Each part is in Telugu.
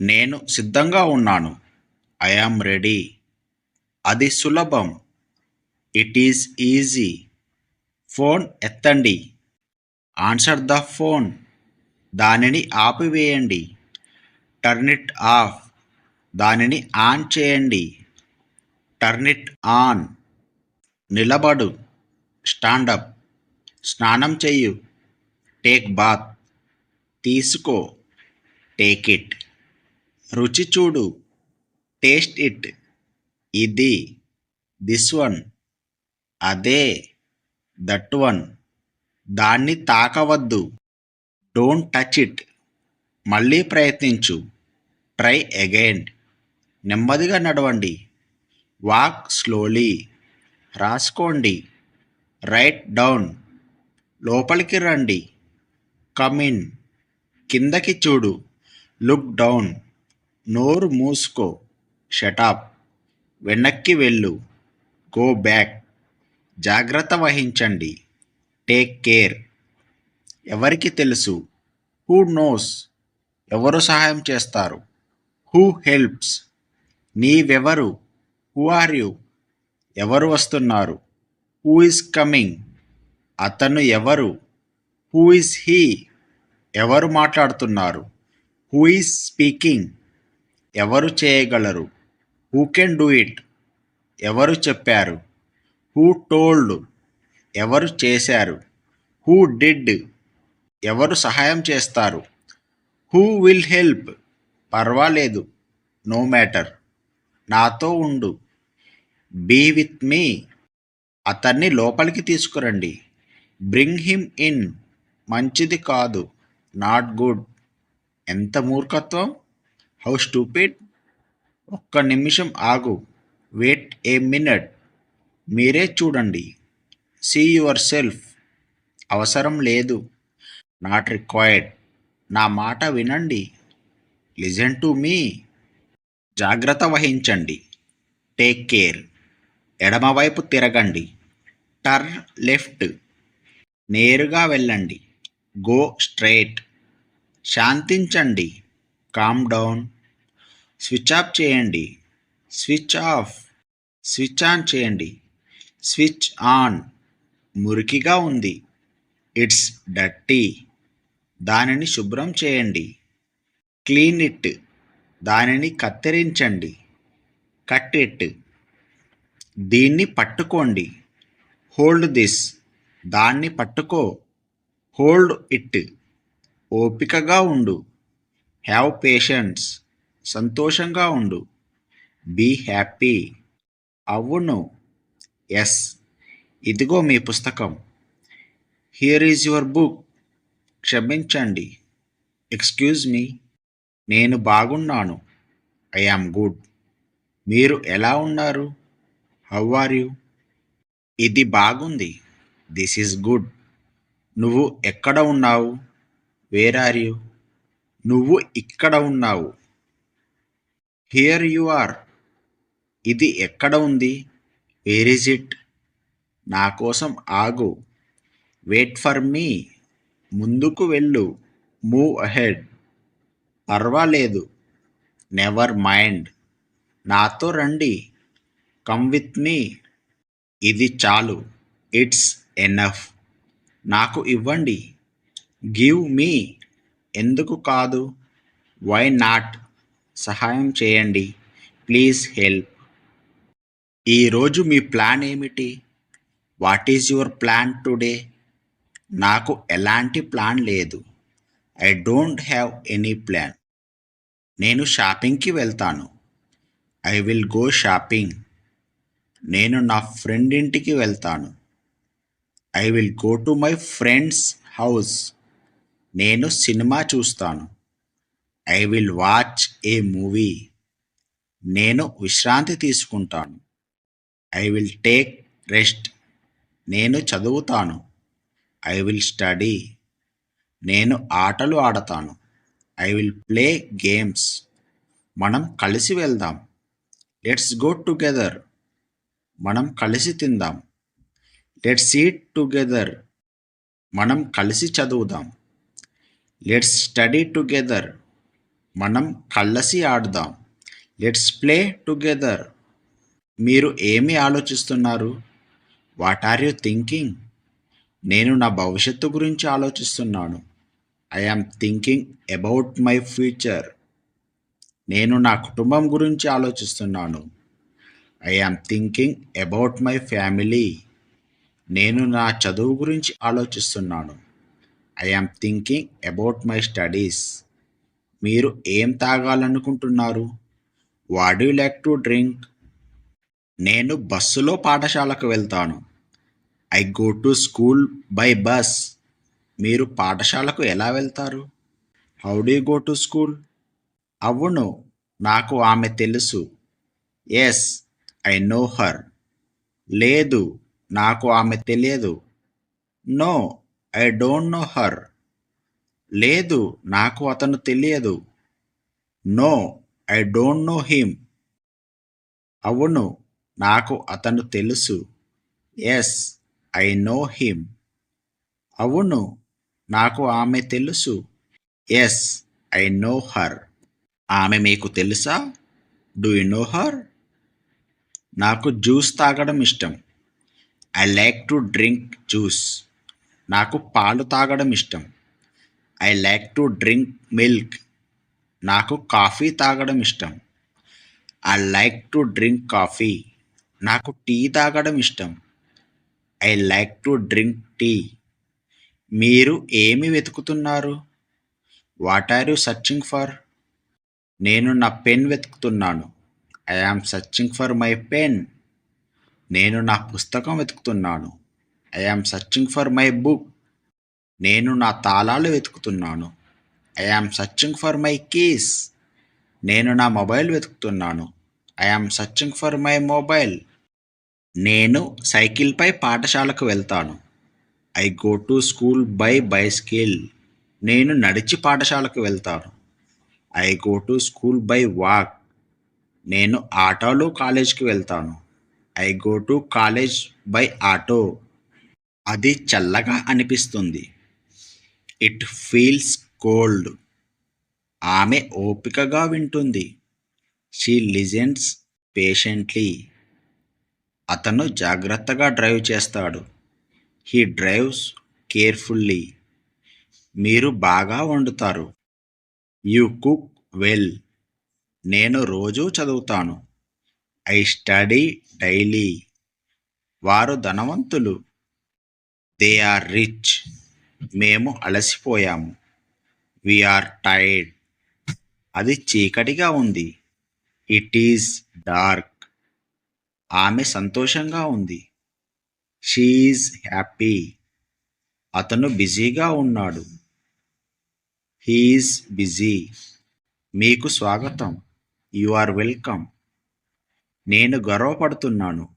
నేను సిద్ధంగా ఉన్నాను. ఐ రెడీ అది సులభం. ఇట్ ఈజ్ ఈజీ ఫోన్ ఎత్తండి. ఆన్సర్ ద ఫోన్ దానిని ఆపివేయండి. టర్న్ ఇట్ ఆఫ్ దానిని ఆన్ చేయండి. టర్న్ ఇట్ ఆన్ నిలబడు. స్టాండప్ స్నానం చెయ్యు. టేక్ బాత్ తీసుకో. టేక్ ఇట్ రుచి చూడు. Taste it. ఇది. This one. అదే. That one. దాన్ని తాకవద్దు. Don't touch it. మళ్ళీ ప్రయత్నించు. Try again. నెమ్మదిగా నడవండి. Walk slowly. రాసుకోండి. Write down. లోపలికి రండి. కమిన్ కిందకి చూడు. Look down. నోరు మూసుకో. షటాప్ వెనక్కి వెళ్ళు. గో బ్యాక్ జాగ్రత్త వహించండి. టేక్ కేర్ ఎవరికి తెలుసు? హూ నోస్ ఎవరు సహాయం చేస్తారు? హూ హెల్ప్స్ నీవెవరు? హూ ఆర్ యు ఎవరు వస్తున్నారు? హూ ఇస్ కమింగ్ అతను ఎవరు? హూ ఇస్ హీ ఎవరు మాట్లాడుతున్నారు? హూ ఈస్ స్పీకింగ్ ఎవరు చేయగలరు? హూ కెన్ డూ ఇట్ ఎవరు చెప్పారు? హూ టోల్డ్ ఎవరు చేశారు? హూ డిడ్ ఎవరు సహాయం చేస్తారు? హూ విల్ హెల్ప్ పర్వాలేదు నో మ్యాటర్ నాతో ఉండు. బీ విత్ మీ అతన్ని లోపలికి తీసుకురండి. బ్రింగ్ హిమ్ ఇన్ మంచిది కాదు. నాట్ గుడ్ ఎంత మూర్ఖత్వం? హౌ స్టూపిడ్ ఒక్క నిమిషం ఆగు. వెయిట్ ఏ మినిట్ మీరే చూడండి. సీ యువర్ సెల్ఫ్ అవసరం లేదు. నాట్ రిక్వైర్డ్ నా మాట వినండి. లిజన్ టు మీ జాగ్రత్త వహించండి. టేక్ కేర్ ఎడమవైపు తిరగండి. టర్న్ లెఫ్ట్ నేరుగా వెళ్ళండి. గో స్ట్రైట్ శాంతించండి. కామ్ డౌన్ స్విచ్ ఆఫ్ చేయండి. Switch off. స్విచ్ ఆన్ చేయండి. Switch on. మురికిగా ఉంది. ఇట్స్ డర్టీ దానిని శుభ్రం చేయండి. Clean it. దానిని కత్తిరించండి. Cut it. దీన్ని పట్టుకోండి. Hold this. దాన్ని పట్టుకో. Hold it. ఓపికగా ఉండు. Have patience. సంతోషంగా ఉండు. బీ హ్యాపీ అవును. ఎస్ ఇదిగో మీ పుస్తకం. హియర్ ఈజ్ యువర్ బుక్ క్షమించండి. ఎక్స్క్యూజ్ మీ నేను బాగున్నాను. ఐ యామ్ గుడ్ మీరు ఎలా ఉన్నారు? హౌ ఆర్ యూ ఇది బాగుంది. దిస్ ఈజ్ గుడ్ నువ్వు ఎక్కడ ఉన్నావు? వేర్ ఆర్ యు నువ్వు ఇక్కడ ఉన్నావు. హియర్ యు ఆర్ ఇది ఎక్కడ ఉంది? వేర్ ఇస్ ఇట్ నా కోసం ఆగు. వెయిట్ ఫర్ మీ ముందుకు వెళ్ళు. మూవ్ అహెడ్ పర్వాలేదు. నెవర్ మైండ్ నాతో రండి. కమ్ విత్ మీ ఇది చాలు. ఇట్స్ ఎనఫ్ నాకు ఇవ్వండి. గివ్ మీ ఎందుకు కాదు? వై నాట్ సహాయం చేయండి. Please help. ఈరోజు మీ ప్లాన్ ఏమిటి? What is your plan today? నాకు ఎలాంటి ప్లాన్ లేదు. I don't have any plan. నేను షాపింగ్కి వెళ్తాను. I will go shopping. నేను నా ఫ్రెండ్ ఇంటికి వెళ్తాను. I will go to my friend's house. నేను సినిమా చూస్తాను. I will watch a movie. నేను విశ్రాంతి తీసుకుంటాను. I will take rest. నేను చదువుతాను. I will study. నేను ఆటలు ఆడతాను. I will play games. మనం కలిసి వెళ్దాం. Let's go together. మనం కలిసి తిందాం. Let's eat together. మనం కలిసి చదువుదాం. Let's study together. మనం కలసి ఆడదాం. లెట్స్ ప్లే టుగెదర్ మీరు ఏమి ఆలోచిస్తున్నారు? వాట్ ఆర్ యూ థింకింగ్ నేను నా భవిష్యత్తు గురించి ఆలోచిస్తున్నాను. I am thinking about my future నేను నా కుటుంబం గురించి ఆలోచిస్తున్నాను. I am thinking about my family నేను నా చదువు గురించి ఆలోచిస్తున్నాను. I am thinking about my studies మీరు ఏం తాగాలనుకుంటున్నారు? What you like to drink నేను బస్సులో పాఠశాలకు వెళ్తాను. I go to school by bus మీరు పాఠశాలకు ఎలా వెళ్తారు? How do go to school అవును నాకు ఆమె తెలుసు. ఎస్ ఐ నో హర్ లేదు నాకు ఆమె తెలియదు. No I don't know her లేదు నాకు అతను తెలియదు. No I don't know him. అవును నాకు అతను తెలుసు. Yes I know him. అవును నాకు ఆమె తెలుసు. Yes I know her. ఆమె మీకు తెలుసా? Do you know her? నాకు జ్యూస్ తాగడం ఇష్టం. I like to drink juice. నాకు పాలు తాగడం ఇష్టం. I like to drink milk. నాకు కాఫీ తాగడం ఇష్టం. I like to drink coffee. నాకు టీ తాగడం ఇష్టం. I like to drink tea. మీరు ఏమి వెతుకుతున్నారు? What are you searching for? నేను నా పెన్ వెతుకుతున్నాను. I am searching for my pen. నేను నా పుస్తకం వెతుకుతున్నాను. I am searching for my book. నేను నా తాళాలు వెతుకుతున్నాను. I searching for my keys నేను నా మొబైల్ వెతుకుతున్నాను. I searching for my mobile నేను సైకిల్పై పాఠశాలకు వెళ్తాను. I go to school by bicycle నేను నడిచి పాఠశాలకు వెళ్తాను. I go to school by walk నేను ఆటోలో కాలేజ్కి వెళ్తాను. I go to college by auto అది చల్లగా అనిపిస్తుంది. ఇట్ ఫీల్స్ కోల్డ్ ఆమె ఓపికగా వింటుంది. షీ లిజెన్స్ పేషెంట్లీ అతను జాగ్రత్తగా డ్రైవ్ చేస్తాడు. హీ డ్రైవ్స్ కేర్ఫుల్లీ మీరు బాగా వండుతారు. యూ కుక్ వెల్ నేను రోజూ చదువుతాను. ఐ స్టడీ డైలీ వారు ధనవంతులు. దే ఆర్ రిచ్ మేము అలసిపోయాము. వీఆర్ టైర్డ్ అది చీకటిగా ఉంది. ఇట్ ఈజ్ డార్క్ ఆమె సంతోషంగా ఉంది. షీఈ్ హ్యాపీ అతను బిజీగా ఉన్నాడు. హీఈస్ బిజీ మీకు స్వాగతం. యు ఆర్ వెల్కమ్ నేను గర్వపడుతున్నాను.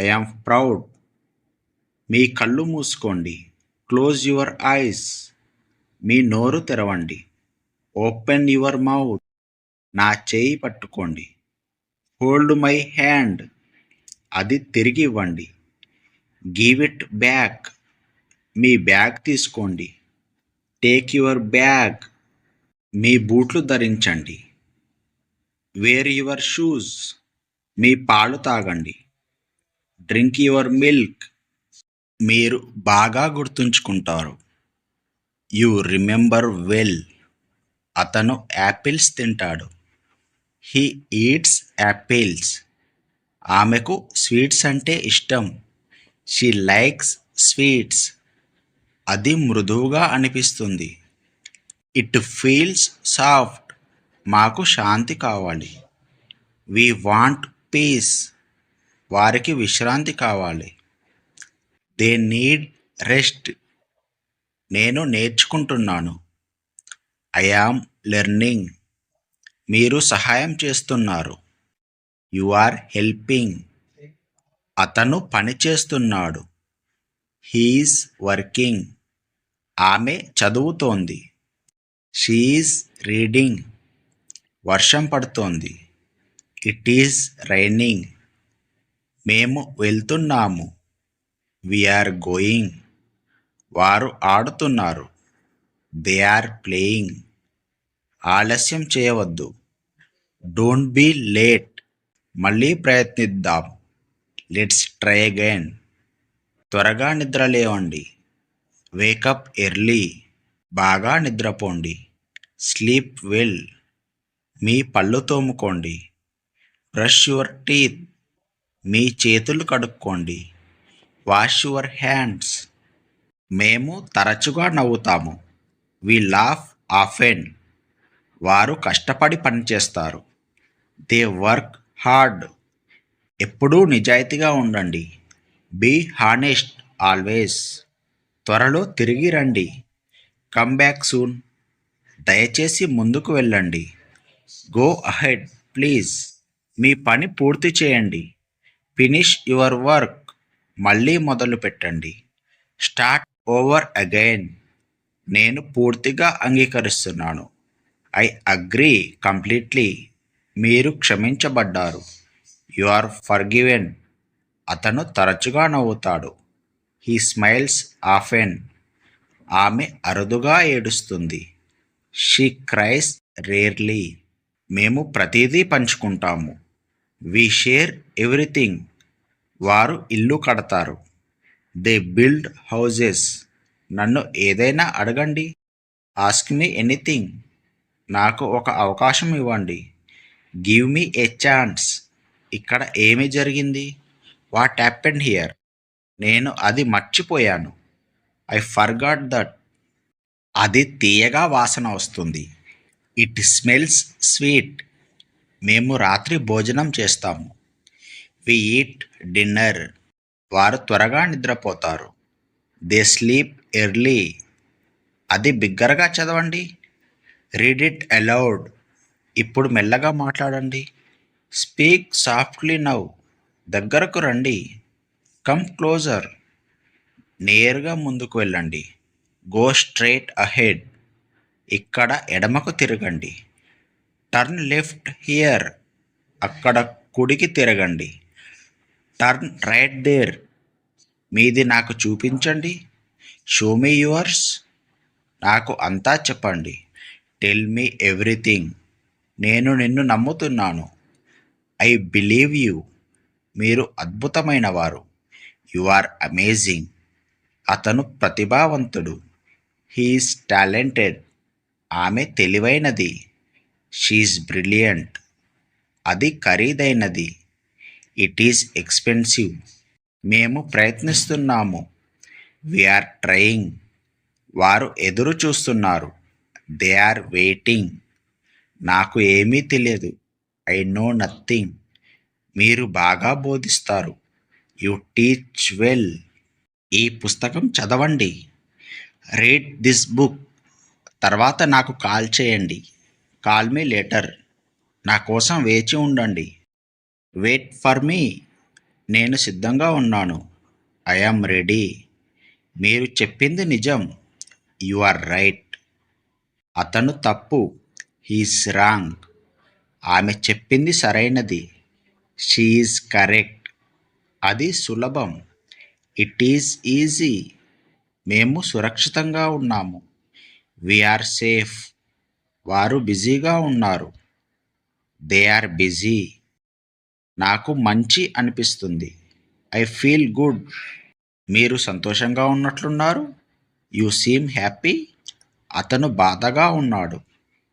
ఐ ఆమ్ ప్రౌడ్ మీ కళ్ళు మూసుకోండి. క్లోజ్ యువర్ ఐస్ మీ నోరు తెరవండి. ఓపెన్ యువర్ మౌత్ నా చేయి పట్టుకోండి. హోల్డ్ మై హ్యాండ్ అది తిరిగి ఇవ్వండి. గివ్ ఇట్ బ్యాక్ మీ బ్యాగ్ తీసుకోండి. టేక్ యువర్ బ్యాగ్ మీ బూట్లు ధరించండి. వేర్ యువర్ షూస్ మీ పాలు తాగండి. డ్రింక్ యువర్ మిల్క్ మీరు బాగా గుర్తుంచుకుంటారు. You remember well. అతను యాపిల్స్ తింటాడు. He eats apples. ఆమెకు స్వీట్స్ అంటే ఇష్టం. She likes sweets. అది మృదువుగా అనిపిస్తుంది. It feels soft. మాకు శాంతి కావాలి. We want peace. వారికి విశ్రాంతి కావాలి. దే నీడ్ రెస్ట్ నేను నేర్చుకుంటున్నాను. ఐ ఆమ్ లెర్నింగ్ మీరు సహాయం చేస్తున్నారు. యు ఆర్ హెల్పింగ్ అతను పని చేస్తున్నాడు. హీఈస్ వర్కింగ్ ఆమె చదువుతోంది. షీఈస్ రీడింగ్ వర్షం పడుతోంది. ఇట్ ఈస్ రైనింగ్ మేము వెళ్తున్నాము. వీఆర్ గోయింగ్ వారు ఆడుతున్నారు. దే ఆర్ ప్లేయింగ్ ఆలస్యం చేయవద్దు. డోంట్ బీ లేట్ మళ్ళీ ప్రయత్నిద్దాం. లెట్స్ ట్రై అగైన్ త్వరగా నిద్ర లేవండి. వేకప్ ఎర్లీ బాగా నిద్రపోండి. స్లీప్ వెల్ మీ పళ్ళు తోముకోండి. బ్రష్ యువర్ టీత్ మీ చేతులు కడుక్కోండి. వాష్ యువర్ హ్యాండ్స్ మేము తరచుగా నవ్వుతాము. వి లాఫ్ ఆఫెన్ వారు కష్టపడి పనిచేస్తారు. దే వర్క్ హార్డ్ ఎప్పుడూ నిజాయితీగా ఉండండి. బీ హానెస్ట్ ఆల్వేస్ త్వరలో తిరిగి రండి. కమ్ బ్యాక్ సూన్ దయచేసి ముందుకు వెళ్ళండి. గో అహెడ్ ప్లీజ్ మీ పని పూర్తి చేయండి. ఫినిష్ యువర్ వర్క్ మళ్ళీ మొదలు పెట్టండి. Start over again. నేను పూర్తిగా అంగీకరిస్తున్నాను. I agree completely. మీరు క్షమించబడ్డారు. You are forgiven. అతను తరచుగా నవ్వుతాడు. He smiles often. ఆమె అరుదుగా ఏడుస్తుంది. She cries rarely. మేము ప్రతిదీ పంచుకుంటాము. We share everything. వారు ఇల్లు కడతారు. దే బిల్డ్ హౌజెస్ నన్ను ఏదైనా అడగండి. ఆస్క్ మీ ఎనీథింగ్ నాకు ఒక అవకాశం ఇవ్వండి. గివ్ మీ ఏ ఛాన్స్ ఇక్కడ ఏమి జరిగింది? వాట్ హ్యాపెండ్ హియర్ నేను అది మర్చిపోయాను. ఐ ఫర్గాట్ దట్ అది తీయగా వాసన వస్తుంది. ఇట్ స్మెల్స్ స్వీట్ మేము రాత్రి భోజనం చేస్తాము. We eat dinner. వారు త్వరగా నిద్రపోతారు. They sleep early. అది బిగ్గరగా చదవండి. రీడ్ ఇట్ అలౌడ్ ఇప్పుడు మెల్లగా మాట్లాడండి. స్పీక్ సాఫ్ట్లీ నవ్ దగ్గరకు రండి. Come closer. నేరుగా ముందుకు వెళ్ళండి. Go straight ahead. ఇక్కడ ఎడమకు తిరగండి. Turn left here. అక్కడ కుడికి తిరగండి. టర్న్ రైట్ దేర్ మీది నాకు చూపించండి. షో మీ యువర్స్ నాకు అంతా చెప్పండి. టెల్ మీ ఎవ్రీథింగ్ నేను నిన్ను నమ్ముతున్నాను. ఐ బిలీవ్ యూ మీరు అద్భుతమైన వారు యు ఆర్ అమేజింగ్ అతను ప్రతిభావంతుడు. హీఈస్ టాలెంటెడ్ ఆమె తెలివైనది. షీఈస్ బ్రిలియంట్ అది ఖరీదైనది. ఇట్ ఈస్ ఎక్స్పెన్సివ్ మేము ప్రయత్నిస్తున్నాము. వీఆర్ ట్రయింగ్ వారు ఎదురు చూస్తున్నారు. దే ఆర్ వెయిటింగ్ నాకు ఏమీ తెలియదు. ఐ నో నథింగ్ మీరు బాగా బోధిస్తారు. యు టీచ్ వెల్ ఈ పుస్తకం చదవండి. రీడ్ దిస్ బుక్ తర్వాత నాకు కాల్ చేయండి. కాల్ మీ లెటర్ నా కోసం వేచి ఉండండి. వెయిట్ ఫర్ మీ నేను సిద్ధంగా ఉన్నాను. ఐ రెడీ మీరు చెప్పింది నిజం. యు ఆర్ రైట్ అతను తప్పు. హీస్ రాంగ్ ఆమె చెప్పింది సరైనది. షీఈస్ కరెక్ట్ అది సులభం. ఇట్ ఈజ్ ఈజీ మేము సురక్షితంగా ఉన్నాము. వీఆర్ సేఫ్ వారు బిజీగా ఉన్నారు. దే ఆర్ బిజీ నాకు మంచి అనిపిస్తుంది. I feel good. మీరు సంతోషంగా ఉన్నట్లున్నారు. You seem happy. అతను బాధగా ఉన్నాడు.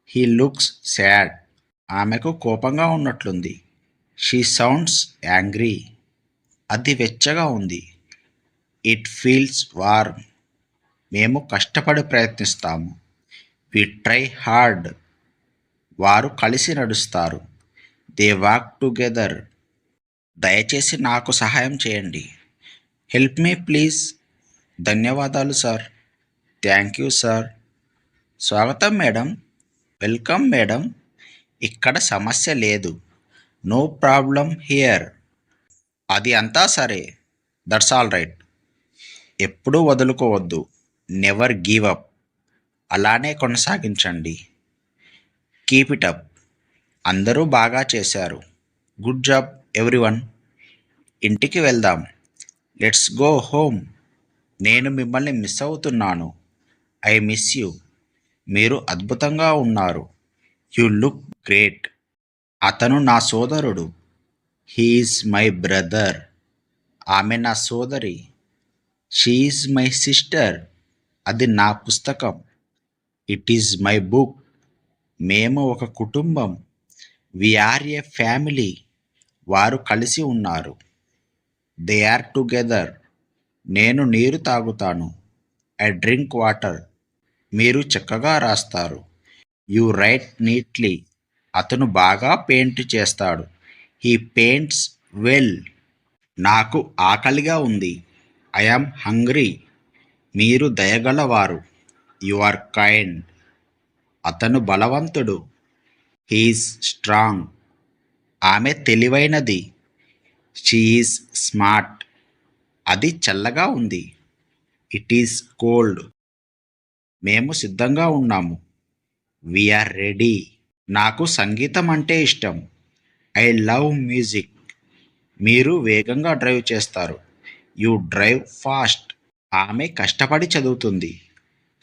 He looks sad. ఆమెకు కోపంగా ఉన్నట్లుంది. She sounds angry. అది వెచ్చగా ఉంది. It feels warm. మేము కష్టపడి ప్రయత్నిస్తాము. We try hard. వారు కలిసి నడుస్తారు. They walk together. దయచేసి నాకు సహాయం చేయండి. Help me please. ధన్యవాదాలు సార్. Thank you sir. స్వాగతం మేడం. Welcome madam. ఇక్కడ సమస్య లేదు. No problem here. అది అంతా సరే. That's all right. ఎప్పుడూ వదులుకోవద్దు. Never give up. అలానే కొనసాగించండి. Keep it up. అందరూ బాగా చేశారు. Good job. ఎవ్రీవన్ ఇంటికి వెళ్దాం. లెట్స్ గో హోమ్ నేను మిమ్మల్ని మిస్ అవుతున్నాను. ఐ మిస్ యూ మీరు అద్భుతంగా ఉన్నారు. యు లుక్ గ్రేట్ అతను నా సోదరుడు. హీఈస్ మై బ్రదర్ ఆమె నా సోదరి. షీఈస్ మై సిస్టర్ అది నా పుస్తకం. ఇట్ ఈజ్ మై బుక్ మేము ఒక కుటుంబం. వి ఆర్ ఏ ఫ్యామిలీ వారు కలిసి ఉన్నారు. దే ఆర్ టుగెదర్ నేను నీరు తాగుతాను. ఐ డ్రింక్ వాటర్ మీరు చక్కగా రాస్తారు. యు రైట్ నీట్లీ అతను బాగా పెయింట్ చేస్తాడు. హీ పెయింట్స్ వెల్ నాకు ఆకలిగా ఉంది. ఐ యామ్ హంగ్రీ మీరు దయగలవారు. యు ఆర్ కైండ్ అతను బలవంతుడు. హీస్ స్ట్రాంగ్ ఆమె తెలివైనది. షీఈస్ స్మార్ట్ అది చల్లగా ఉంది. ఇట్ ఈస్ కోల్డ్ మేము సిద్ధంగా ఉన్నాము. వీఆర్ రెడీ నాకు సంగీతం అంటే ఇష్టం. ఐ లవ్ మ్యూజిక్ మీరు వేగంగా డ్రైవ్ చేస్తారు. యూ డ్రైవ్ ఫాస్ట్ ఆమె కష్టపడి చదువుతుంది.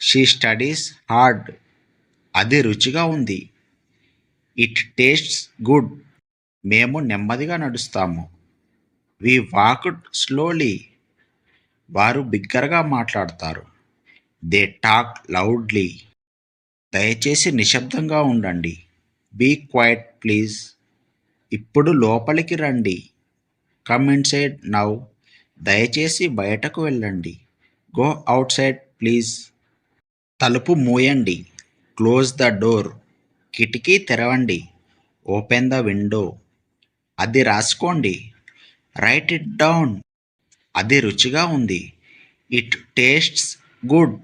షీ స్టడీస్ హార్డ్ అది రుచిగా ఉంది. ఇట్ టేస్ట్స్ గుడ్ మేము నెమ్మదిగా నడుస్తాము. వి వాక్డ్ స్లోలీ వారు బిగ్గరగా మాట్లాడతారు. దే టాక్ లౌడ్లీ దయచేసి నిశ్శబ్దంగా ఉండండి. బీ క్వైట్ ప్లీజ్ ఇప్పుడు లోపలికి రండి. కమ్ ఇన్ సైడ్ నౌ దయచేసి బయటకు వెళ్ళండి. గో అవుట్ సైడ్ ప్లీజ్ తలుపు మూయండి. క్లోజ్ ద డోర్ కిటికీ తెరవండి. ఓపెన్ ద విండో అది రాసుకోండి. రైట్ ఇట్ డౌన్ అది రుచిగా ఉంది. It tastes good